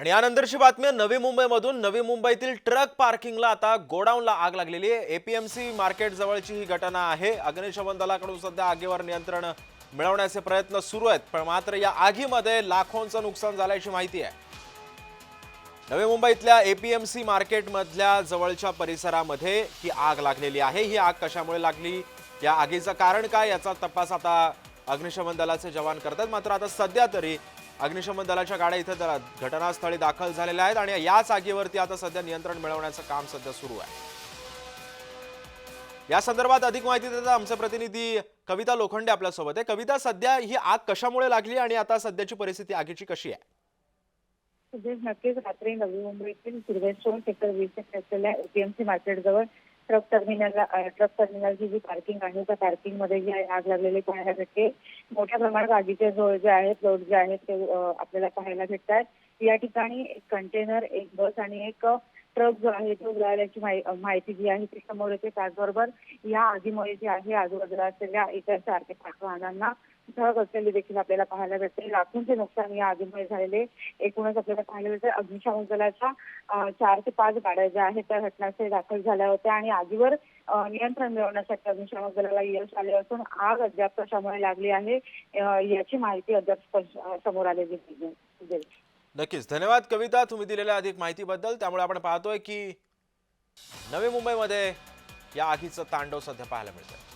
आणि यानंतरची बातमी नवी मुंबईमधून. नवी मुंबईतील ट्रक पार्किंगला आता गोडाऊनला आग लागलेली आहे. एपीएमसी मार्केट जवळची ही घटना आहे. अग्निशमन दलाकडून सध्या आगीवर नियंत्रण मिळवण्याचे प्रयत्न सुरू आहेत पण मात्र या आगीमध्ये लाखोंचं नुकसान झाल्याची माहिती आहे. नवी मुंबईतल्या एपीएमसी मार्केटमधल्या जवळच्या परिसरामध्ये ही आग लागलेली आहे. ही आग कशामुळे लागली? या आगीचं कारण काय? याचा तपास आता अग्निशमन दलाचे जवान करतात. मात्र आता सध्या तरी अग्निशमन दलाच्या गाड्या इथं द- घटनास्थळी दाखल झालेल्या आहेत आणि याच आगीवरती आता सध्या नियंत्रण मिळवण्याचं काम सध्या सुरू आहे. या संदर्भात अधिक माहिती देतात आमचे प्रतिनिधी कविता लोखंडे आपल्यासोबत आहे. कविता सध्या ही आग कशामुळे लागली आणि आता सध्याची परिस्थिती आगीची कशी आहे? म्हणजे नक्कीच रात्री नवी मुंबईतील सिल्वेस्टोन सेक्टर वीस असलेल्या एपीएमसी मार्केट जवळ ट्रक टर्मिनलला ट्रक ट्रक टर्मिनलची जी पार्किंग आहे त्या पार्किंगमध्ये जी आग लागलेली पाहायला भेटते. मोठ्या प्रमाणात आगीचे झोळ जे आहेत लोट जे आहेत ते आपल्याला पाहायला भेटतात. या ठिकाणी एक कंटेनर एक बस आणि एक ट्रक जो आहे तो उडाल्याची माहिती जी आहे ती समोर येते. त्याचबरोबर या आगीमुळे जे आहे आजूबाजूला असलेल्या इतर चार ते पाच वाहनांना धडक असलेली देखील आपल्याला पाहायला भेटते लाखोंचे नुकसान या आगीमुळे झालेले एकूणच आपल्याला पाहायला भेटते अग्निशामक दलाच्या चार ते पाच गाड्या ज्या आहेत त्या घटनास्थळी दाखल झाल्या होत्या आणि आगीवर नियंत्रण मिळवण्यासाठी अग्निशामक दलाला यश आले असून आग अद्याप कशामुळे लागली आहे याची माहिती अद्याप समोर आलेली नक्कीच. धन्यवाद कविता. तुम्ही दिलेल्या अधिक माहितीबद्दल. त्यामुळे आपण पाहतोय की नवी मुंबईमध्ये या आगीचं तांडव सध्या पाहायला मिळतं